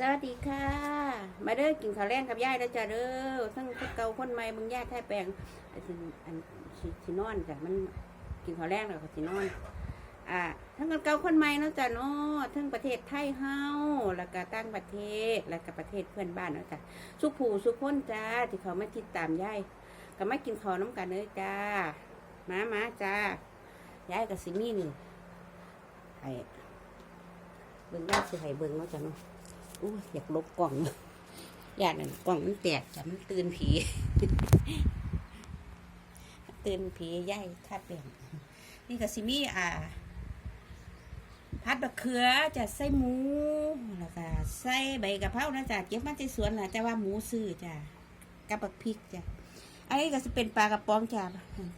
สวัสดีค่ะ มาเด้อกินข้าวแรงกับยายแล้วจ้ะเด้อทั้งเก่าคนใหม่มึงยายแท้แปลงอันอันสินอนจ้ะมันกินข้าวแรงแล้วก็สินอน อ่าทั้งเก่าคนใหม่เนาะจ้ะเนาะทั้งประเทศไทยเฮาแล้วก็ต่างประเทศแล้วก็ประเทศเพื่อนบ้านเนาะจ้ะสุขผู้สุขคนจ้าที่เขามาติดตามยายก็มากินข้าวน้ำกันเด้อจ้ามามาจ้ายายกับสิมี่นี่ให้เบิ่งได้สิให้เบิ่งเนาะจ้ะเนาะ อู้ยอยากลบกล่องอยากนั่นกล่องมันแตกแต่มันตื่นผี ตื่นผีย่ายคาเปลี่ยนนี่ก็สิมี่อ่าพัดบักเขือจะใส่หมูแล้วก็ใส่ใบกะเพรานะจ๊ะเก็บมาจากสวนนะแต่ว่าหมูซื้อจ้ะกับบักพริกจ้ะอันนี้ก็จะเป็นปลากระป๋องจ้ะ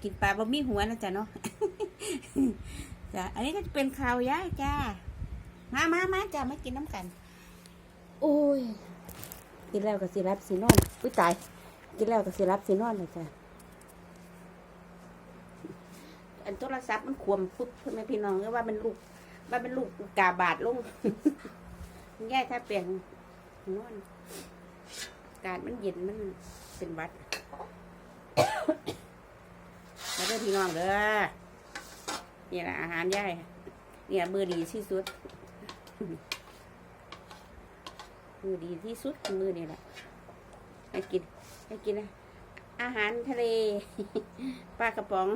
กินปลาบะมี่หัวนะจ๊ะเนาะจ้ะอันนี้ก็จะเป็นข้าวย่าจ้ามามามาจ้ะมากินน้ำกัน โอ้ย กินแล้วก็สิรับสินอนอุ้ยตาย กินแล้วก็สิรับสินอนเลยจ้ะอันโทรศัพท์มันขวมปุ๊บใช่ไหมพี่น้องก็ว่ามันลูกว่าเป็นลูกกาบาทลงแย่ถ้าเปลี่ยนนอนกาศมันเย็นมันเป็นวัดมาเด้อพี่น้องเด้อนี่แหละอาหารย่ายเนี่ยมือดีที่สุด มือดีที่สุดคือมือนี่แหละให้กินให้กินนะอาหารทะเลปลากระป๋อง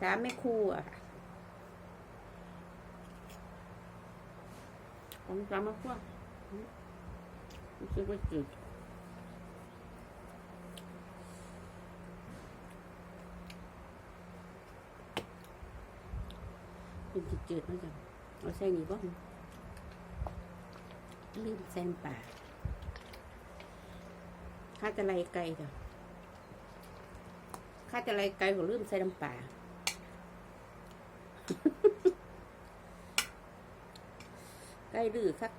สามไม่คู่อะค่ะของสามมะพร้าวอืมรู้สึกว่าจืดเป็นจืดๆนะจ๊ะ เอาใส่นี่บ่ลืมใส่ปลาข้าจะไล่ไก่จ้ะข้าจะไล่ไก่ก็ลืมใส่น้ำปลาไก่ดื้อคัก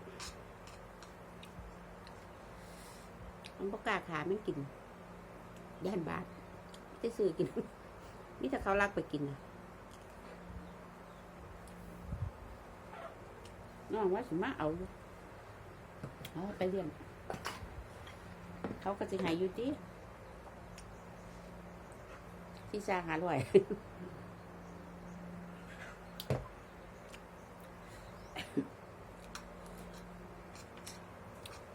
มันประกาขาไม่กิน ย่านบาทจะซื้อกินนี่ถ้าเขารักไปกินนะ น้องว่าสิมาเอาอยู่เอาไปเลี้ยงเขาก็จะหายอยู่ที่ที่ซาหาร่อย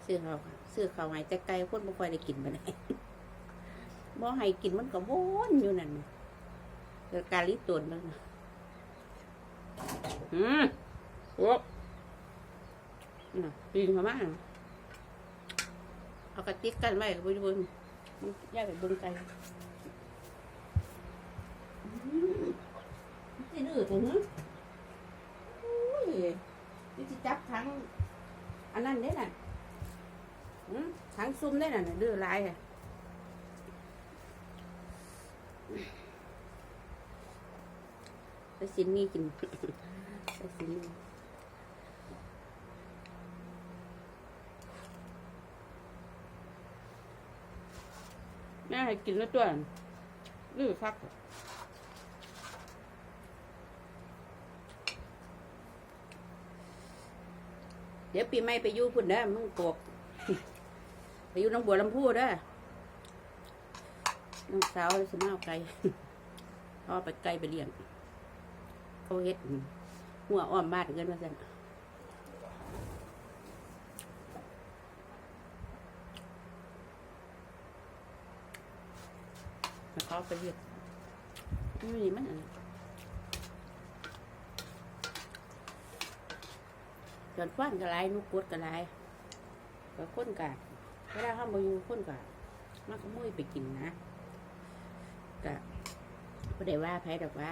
ซื้อเขาซื้อเขาหายแต่ไกลคนบ่ค่อยได้กินไปไหนบ่ให้กินมันก็วนอยู่นั่นเกิดการลิตวนมันน่ะอืมโอ้ ปีนเข้ามาเอากระติกกันไว้บนบนมันย่าไปเบิ่งไกลสิดื้อถึงโอ้ยนี่สิจับทั้งอันนั้นได้น่ะทั้งซุ่มได้น่ะดื้อลายอะไปสินมีกินไปสินมี ให้กินแล้วตัวลื้อคักเดี๋ยวปีใหม่ไปยู่พุ่นเด้มึงโกกไปยู่น้องบัวลำพูเด้น้องสาวสมาเอาไก่เอไปไก่ไปเลี้ยงเขาเฮ็ดหัวอ้อมบ้านเกินมาสั่น เขาไปเฮ็ดนี่มันอันจนฟันก็หลายนุกกดก็หลายก็คนกะเวลาเขามาอยู่คนกะมันก็มุ้ยไปกินนะกะก็ได้ว่าไผดอกว่า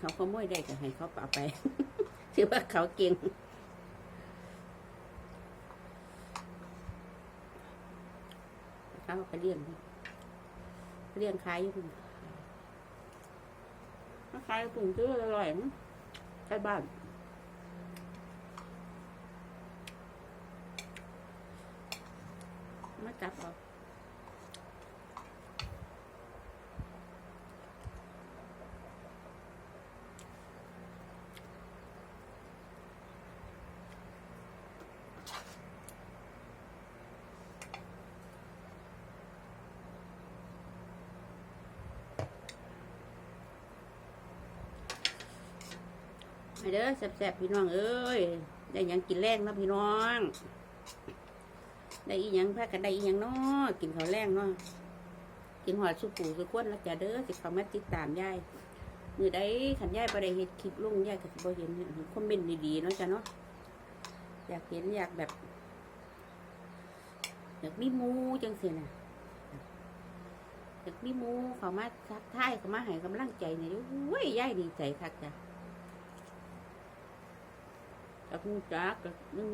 เขาขโมยได้ก็ให้เขาเอาไปถือว่าเขาเก่งเขาเอาไปเลี้ยง เลี้ยงขายอยู่คุณมาขายอยู่ปุ่งซื้ออร่อยมั้งใกล้บ้านมาจับเอา มาเด้อแซ่บๆพี่น้องเอ้ยได้ยังกินแรงเนาะพี่น้อง ได้อีหยังพากันได้อีหยังเนาะกินข้าวแรงเนาะกินหอดสุปูสุขวนแล้วจะเด้อสิเขามาติดตามยายมือใดขันยายไปได้เห็ดคลิปลงยายก็สิบ่เห็นคอมเมนต์ดีๆเนาะจ้ะเนาะอยากเห็นอยากแบบอยากมีมูจังสิน่ะอยากมีมูเขามาทักทายเขามาให้กำลังใจเนี่ยโอ้ยยายดีใจคักจ้ะ กับมูจักกับมู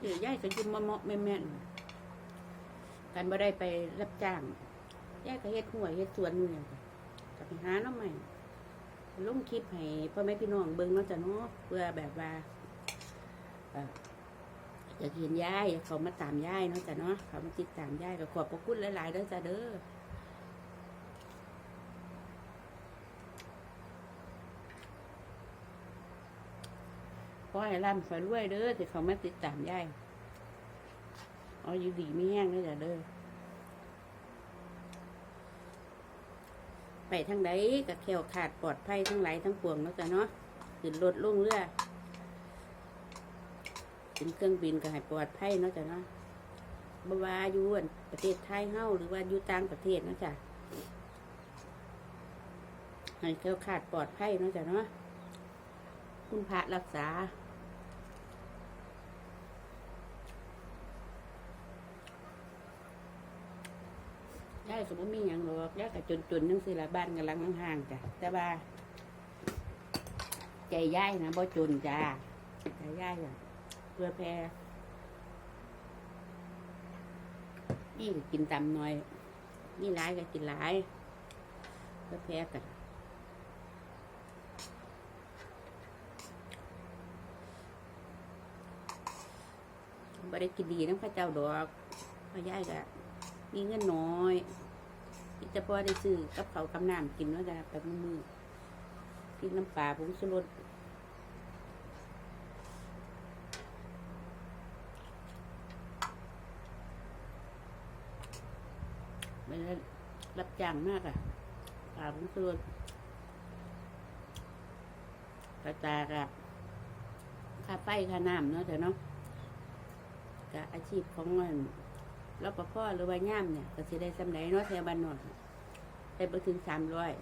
เดี๋ยวยายก็ยิ้มมาเมาะๆแม่นกันบ่ได้ไปรับจ้างยายก็เฮ็ดหัวยเฮ็ดสวนเนี่ยจ้ะก็ไปหาน้องใหม่ลงคลิปให้พ่อแม่พี่น้องเบิ่งเนาะจ้ะเนาะเพื่อแบบว่าอยากเห็นยายอยากเขามาตามยายเนาะจ้ะเนาะเขามาติดตามยายก็ขอบพระคุณหลายๆเด้อจ้ะเด้อ ขอให้ร่ำขอรวยเด้อที่เขามาติดตามยายเอาอยู่ดีไม่แห้งเด้อจ้ะเด้อไปทางใดก็แขวขาดปลอดภัยทั้งหลายทั้งปวงเนาะจ้ะเนาะขึ้นรถลงเรือเป็นเครื่องบินก็ให้ปลอดภัยเนาะจ้ะเนาะบวาอยู่นประเทศไทยเฮ้าหรือว่าอยู่ต่างประเทศเนาะจ้ะให้แคล้วคลาดปลอดภัยเนาะจ้ะเนาะคุณพระรักษาายสมมติมีอย่างหรอกยายก็จนๆนั่งสิละบ้านกันลังห่างๆจ้ะแต่ว่า ใจยายนะบ่จนจ้าใจยายอะเพื่อแพร่นี่ก็กินตำหน่อยนี่ร้ายก็กินร้ายเพื่อแพร่กันบ่ได้กินดีน้ำข้าเจ้าดอกพ่อย่ายก็มีเงินน้อย จะพอได้ซื้อกับเขาวกับน้ำกินว่าจะแบบมือพริกน้ำปลาผงชูรสไม่ได้รับจ้างมากอะป่าผมส่วนกระจายกับค่าไฟค่าน้ำเนาะแต่เนาะกับอาชีพของมัน รปภหรือว่าย่ามเนี่ยก็สิได้สำไรเนาะแถวบ้านนอกได้ไปถึงสามร้อย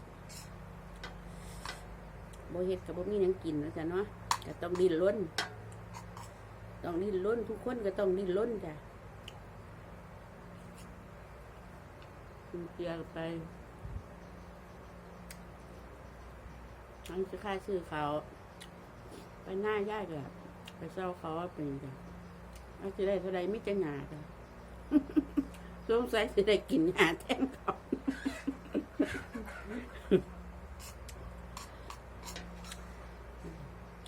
โบเฮ็ดกับโบมีหยังกินนะจ้ะเนาะก็ต้องดิ้นรนต้องดิ้นรนทุกคนก็ต้องดิ้นรนจ้ะกินเกลือไปอันจะค่าซื้อเขาไปหน้ายากเลยไปเศร้าเขาว่าเป็นจ้ะอันจะได้เท่าไรไม่จะหนาจ้ะ สงสัยจะได้กินหาแทนเขา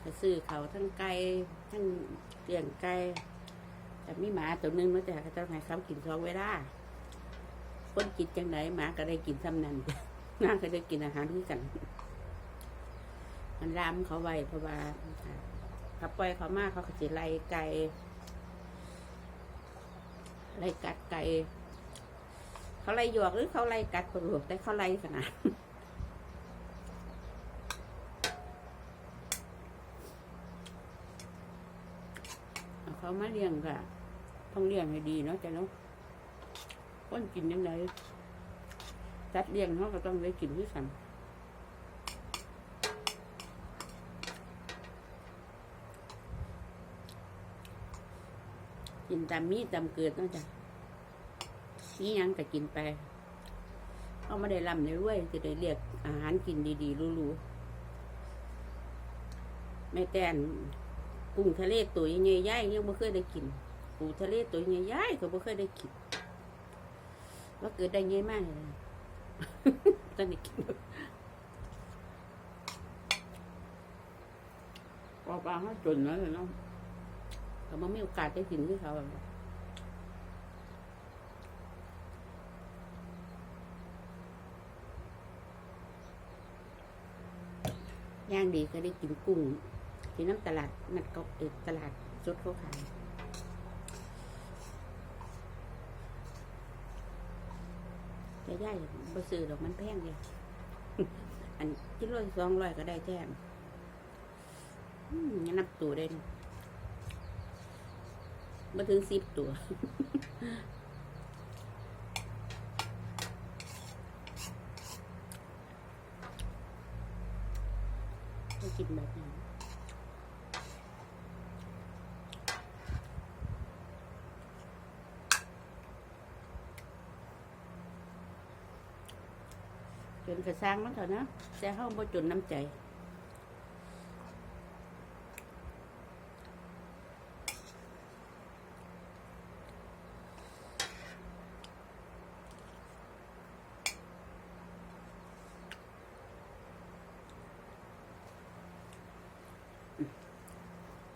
ไปซื้อเขาทั้งไก่ทั้งเลี้ยงไก่แต่มีหมาตัวหนึงมันจะเขาจะให้เขากินสองเวลาคนกินจังไหนหมาก็ได้กินซ้ำนั่นน้าก็ได้กินอาหารด้วยกัน มันรามเขาไว้เพราะว่าถ้าปล่อยเขามากเขาก็จะไล่ไก่ ไล่กัดไก่เขาไล่หยวกหรือเขาไล่กัดปลวกแต่เขาไล่ขนาดเอาเขามาเลี้ยงก็ต้องเลี้ยงให้ดีเนาะจ้ะเนาะคนกินยังไงจัดเลี้ยงเขาก็ต้องได้กินด้วยกัน กินตามมีตามเกิดเนาะจ้ะนี่ยังก็กินไปเขาไม่ได้ร่ำได้รวยจะได้เรียกอาหารกินดีๆรู้ๆไม่แตนกุ้งทะเลตัวใหญ่ๆย่ายยังไม่เคยได้กินปูทะเลตัวใหญ่ๆย่ายก็ไม่เคยได้กินว่าเกิดได้เยอะมากเลยตอนนี้กินปลาปลาเขาจนแล้วเนาะ แต่มันไม่โอกาสได้กินที่เขาแบบย่างดีก็ได้กินกุ้งที่น้ำตลาดนัดก็เอกตลาดสดเขาขายแต่ย่ายบ่ซื้อดอกมันแพงเลยอันกิโลสองร้อยก็ได้แท้มงั้นนับตัวได้น มาถึงสิบตัวไปกินแบบนี้จนกระซังมันเถอะนะแต่เฮาบ่จนน้ำใจ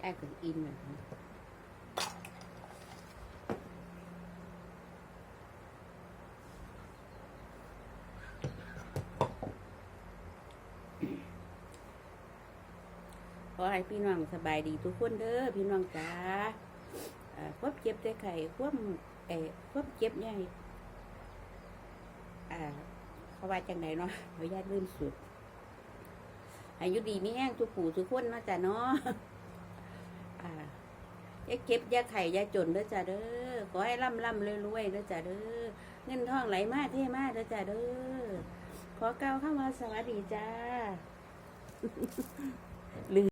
ได้ถึงอินแบบนี้ขอให้พี่น้องสบายดีทุกคนเด้อพี่น้องจ้าควบเจ็บได้ไข่ควบเอ่อควบเจ็บใหญ่อ่าเขาว่าจังไหนเนาะขออนุญาตลืมสุดอายุดีมีแห้งทุกผู้ทุกคนเนาะจ้ะเนาะ อย่าเก็บอย่าไข่อย่าจนเด้อจ้ะเด้อขอให้ร่ำร่ำรวยรวยๆเด้อจ้ะเด้อเงินทองไหลมาเท่มาเด้อจ้ะเด้อขอเกล่าเข้ามาสวัสดีจ้า